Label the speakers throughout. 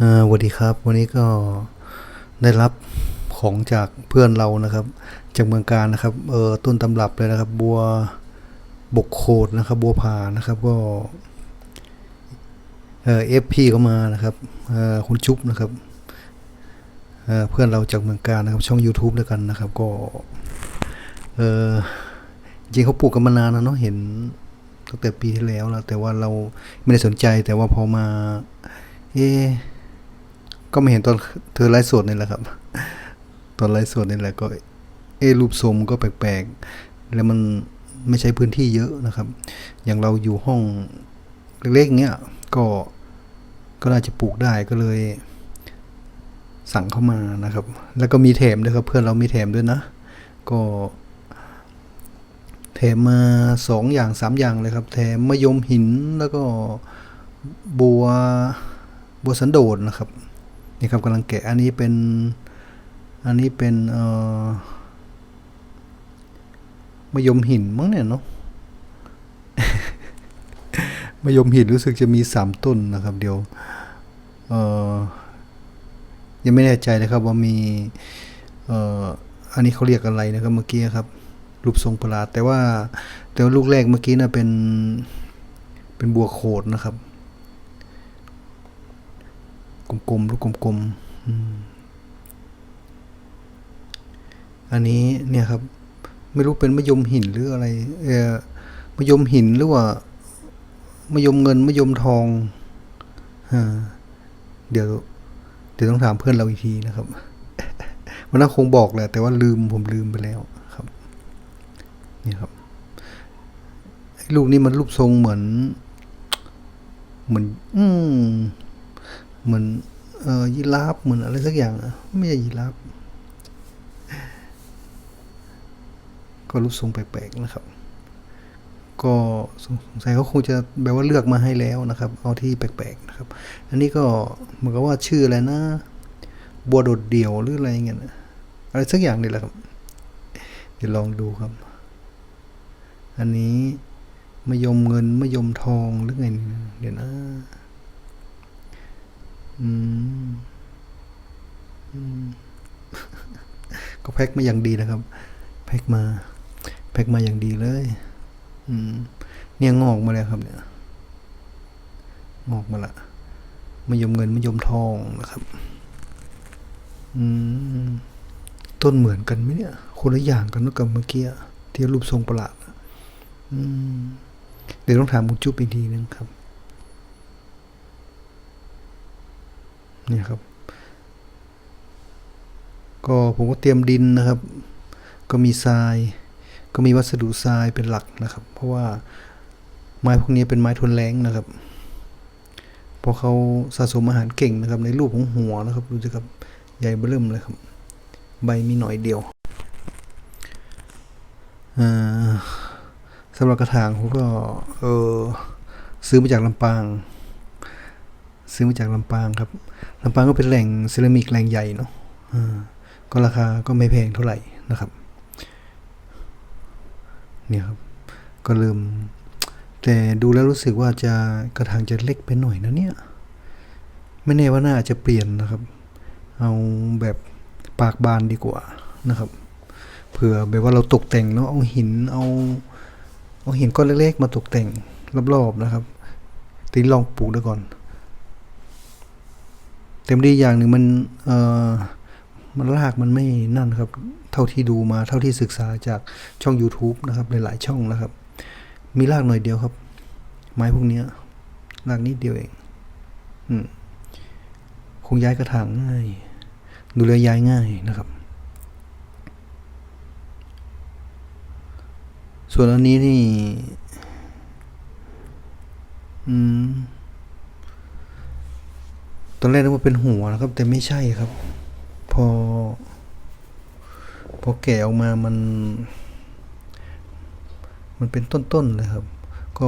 Speaker 1: สวัสดีครับวันนี้ก็ได้รับของจากเพื่อนเรานะครับ จากเมืองการนะครับเออต้นตำรับเลยนะครับ บัวบกโขดนะครับ บัวผานะครับก็เออฟพีก็มานะครับเออคุณจุ๊บนะครับเออเพื่อนเราจากเมืองการนะครับ ช่อง YouTube ด้วยกันนะครับ ก็เออจริงเขาปลูกกันมานานแล้วเนาะเห็นตั้งแต่ปีที่แล้วแล้วแต่ว่าเราไม่ได้สนใจแต่ว่าพอมา เอ๊ ก็ไม่เห็นตอนเธอไลฟ์สดนี่แหละครับ ตอนไลฟ์สดนี่แหละก็เอรูปทรงก็แปลกๆ แล้วมันไม่ใช้พื้นที่เยอะนะครับ อย่างเราอยู่ห้องเล็กๆเงี้ยก็ก็น่าจะปลูกได้ก็เลย สั่งเข้ามานะครับ แล้วก็มีแถมด้วยครับ เพื่อนเรามีแถมด้วยนะ ก็แถมมาสองอย่างสามอย่างเลยครับแถมมะยมหินแล้วก็บัวบัวสันโดษนะครับ นี่ครับกำลังแกะอันนี้เป็นอันนี้เป็นเอ่อมะยมหินมั้งเนี่ยเนาะมะยมหินรู้สึกจะมีสามต้นนะครับเดี๋ยวเอ่อยังไม่แน่ใจนะครับว่ามีเอ่ออันนี้เขาเรียกอะไรนะครับเมื่อกี้ครับ รูปทรงประหลาดแต่ว่าแต่ว่าลูกแรกเมื่อกี้น่ะเป็นเป็นบัวโขดนะครับ กลมๆลูกกลมๆอันนี้เนี่ยครับ ไม่รู้เป็นมะยมหินหรืออะไร เออมะยมหินหรือว่ามะยมเงินมะยมทองอเดี๋ยว เดี๋ยวต้องถามเพื่อนเราอีกทีนะครับวันนั้นคงบอกแหละแต่ว่าลืมผมลืมไปแล้วครับนี่ครับลูกนี้มันรูปทรงเหมือน เหมือน อืม เหมือนเอ่อยีราฟเหมือนอะไรสักอย่างอะไม่ใช่ยีราฟก็รูปทรงแปลกๆนะครับ ก็สงสัยเขาคงจะแบบว่าเลือกมาให้แล้วนะครับ เอาที่แปลกๆนะครับ อันนี้ก็เหมือนกับว่าชื่ออะไรนะ บัวโดดเดี่ยวหรืออะไรเงี้ยนะอะไรสักอย่างนี่แหละครับ เดี๋ยวลองดูครับ อันนี้มะยมเงินมะยมทองหรือไงเนี่ยเดี๋ยวนะ อืมก็แพ็คมาอย่างดีนะครับ แพ็คมา แพ็คมาอย่างดีเลย อืม เนี่ยงอกมาแล้วครับ เนี่ย งอกมาละมะยมเงินมะยมทองนะครับ อืม ต้นเหมือนกันไหมเนี่ย คนละอย่างกันนกับเมื่อกี้ที่รูปทรงประหลาดอืม เดี๋ยวต้องถามคุณจุ๊บอีกทีนึงครับ นี่ยครับ ก็ผมก็เตรียมดินนะครับ ก็มีทราย ก็มีวัสดุทรายเป็นหลักนะครับ เพราะว่าไม้พวกนี้เป็นไม้ทนแรงนะครับเพราะเขาสะสมอาหารเก่งนะครับ ในรูปของหัวนะครับดูสิครับใหญ่เบิ่มเลยครับ ใบมีหน่อยเดียวสำหรับกระถางผมก็เออซื้อมาจากลำปาง ซื้อมาจากลำปางครับลำปางก็เป็นแหล่งเซรามิกแหล่งใหญ่เนาะอ่าก็ราคาก็ไม่แพงเท่าไหร่นะครับ เนี่ยครับ ก็เริ่ม แต่ดูแล้วรู้สึกว่าจะกระถางจะเล็กไปหน่อยนะเนี่ย ไม่แน่ว่าน่าจะเปลี่ยนนะครับ เอาแบบปากบานดีกว่านะครับ เผื่อแบบว่าเราตกแต่งเนาะเอาหินเอาเอาหินก้อนเล็กๆ มาตกแต่งรอบๆนะครับทีลองปลูกดูก่อน เต็มดีอย่างหนึ่งมันเอ่อมันรากมันไม่นั่นครับ เท่าที่ดูมาเท่าที่ศึกษาจากช่อง YouTube นะครับ หลาย ๆ ช่องนะครับ มีรากหน่อยเดียวครับ ไม้พวกเนี้ยรากนิดเดียวเอง อืมคงย้ายกระถางง่าย ดูแลย้ายง่ายนะครับ ส่วนอันนี้นี่ อืม อนแรกนึกว่าเป็นหัวนะครับ แต่ไม่ใช่ครับ พอ พอแกะออกมามัน มันเป็นต้นๆเลยครับ ก็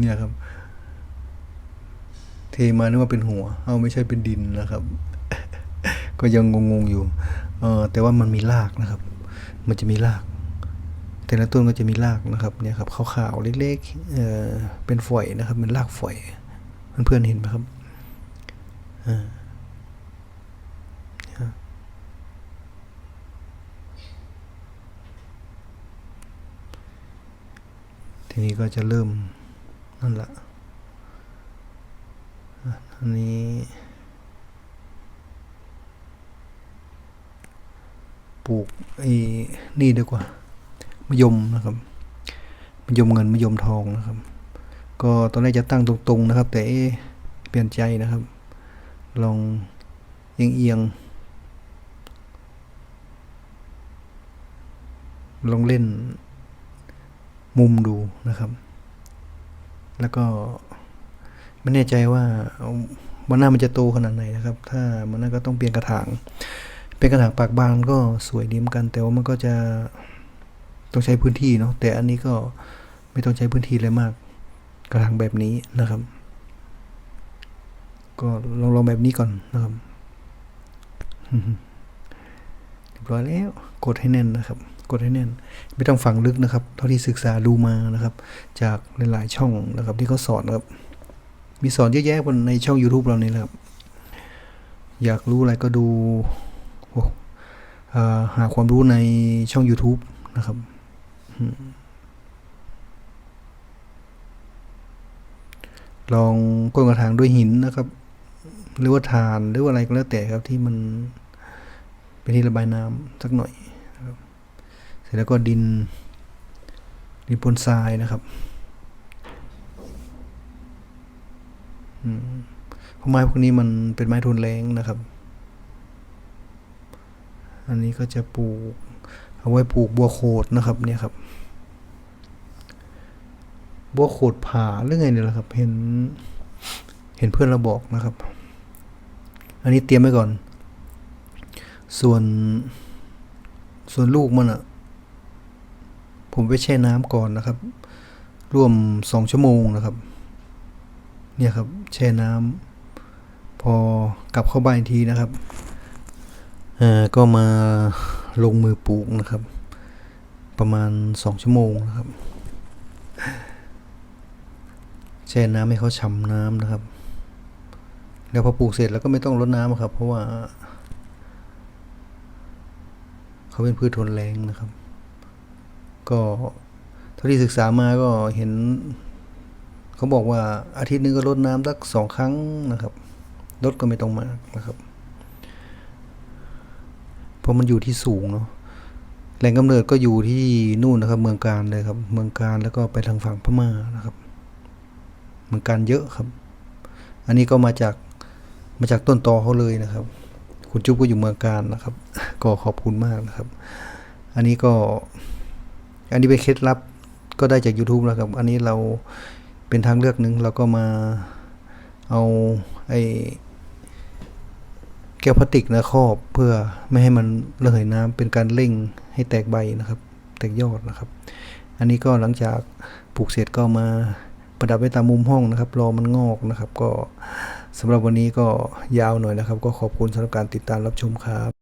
Speaker 1: เนี่ยครับ เทมานึกว่าเป็นหัว เอาไม่ใช่เป็นดินนะครับ ก็ยังงงๆอยู่ เออแต่ว่ามันมีรากนะครับ มันจะมีราก แต่ละต้นก็จะมีรากนะครับ เนี่ยครับขาวๆเล็กๆเออเป็นฝอยนะครับเป็นรากฝอย เพื่อนๆเห็นไหมครับทีนี้ก็จะเริ่ม นั่นละอันนี้ปลูกไอ้นี่ดีกว่ามะยมนะครับมะยมเงินมะยมทองนะครับ ก็ตอนแรกจะตั้งตรงๆนะครับ แต่เปลี่ยนใจนะครับ ลองเอียงเอียงๆลองเล่นมุมดูนะครับ แล้วก็ไม่แน่ใจว่าวันหน้ามันจะโตขนาดไหนนะครับ ถ้ามันน่าก็ต้องเปลี่ยนกระถาง เป็นกระถางปากบานก็สวยดีเหมือนกัน แต่ว่ามันก็จะต้องใช้พื้นที่เนาะ แต่อันนี้ก็ไม่ต้องใช้พื้นที่เลยมาก กระถางแบบนี้นะครับ ก็ลองลองแบบนี้ก่อนนะครับเรียบร้อยแล้วกดให้แน่นนะครับ กดให้แน่น ไม่ต้องฝังลึกนะครับ เท่าที่ศึกษาดูมานะครับ จากหลายๆช่องนะครับ ที่เขาสอนนะครับ มีสอนเยอะแยะบนในช่อง YouTube เรานี่แหละครับ อยากรู้อะไรก็ดูหาความรู้ในช่อง YouTube นะครับอืม ลองก้นกระถางด้วยหินนะครับ หรือว่าถ่านหรือว่าอะไรก็แล้วแต่ครับที่มันเป็นที่ระบายน้ำสักหน่อยนะครับ เสร็จแล้วก็ดินดินปนทรายนะครับอืมเพราะไม้พวกนี้มันเป็นไม้ทนแรงนะครับ อันนี้ก็จะปลูกเอาไว้ปลูกบัวโขดนะครับเนี่ยครับ บัวโขดผ่าหรือไงเนี่ยแหละครับ เห็น เห็นเพื่อนเราบอกนะครับ อันนี้เตรียมไว้ก่อน ส่วน ส่วนลูกมันอะผมไปแช่น้ำก่อนนะครับ ร่วมสองชั่วโมงนะครับ เนี่ยครับ แช่น้ำพอกลับเข้าบ้านอีกทีนะครับเอ่อก็มาลงมือปลูกนะครับ ประมาณสองชั่วโมงนะครับ แช่น้ำให้เขาฉ่ำน้ำนะครับ แล้วพอปลูกเสร็จแล้วก็ไม่ต้องรดน้ำอะครับ เพราะว่า เขาเป็นพืชทนแรงนะครับ ก็เท่าที่ศึกษามาก็เห็น เขาบอกว่าอาทิตย์นึงก็รดน้ำสักสองครั้งนะครับรดก็ไม่ต้องมากนะครับเพราะมันอยู่ที่สูงเนาะแหล่งกำเนิดก็อยู่ที่นู่นนะครับ เมืองการเลยครับ เมืองการแล้วก็ไปทางฝั่งพม่านะครับ เมืองการเยอะครับ อันนี้ก็มาจากมาจากต้นตอเขาเลยนะครับ คุณจุ๊บก็อยู่เมืองการนะครับ ก็ขอบคุณมากนะครับ อันนี้ก็อันนี้เป็นเคล็ดลับก็ได้จาก YouTube นะครับ อันนี้เราเป็นทางเลือกหนึ่งเราก็มาเอาไอ้แก้วพลาสติกนะครอบเพื่อไม่ให้มันระเหยน้ำเป็นการเร่งให้แตกใบนะครับ แตกยอดนะครับ อันนี้ก็หลังจากปลูกเสร็จก็มา ประดับไว้ตามมุมห้องนะครับ รอมันงอกนะครับ ก็สำหรับวันนี้ก็ยาวหน่อยนะครับ ก็ขอบคุณสำหรับการติดตามรับชมครับ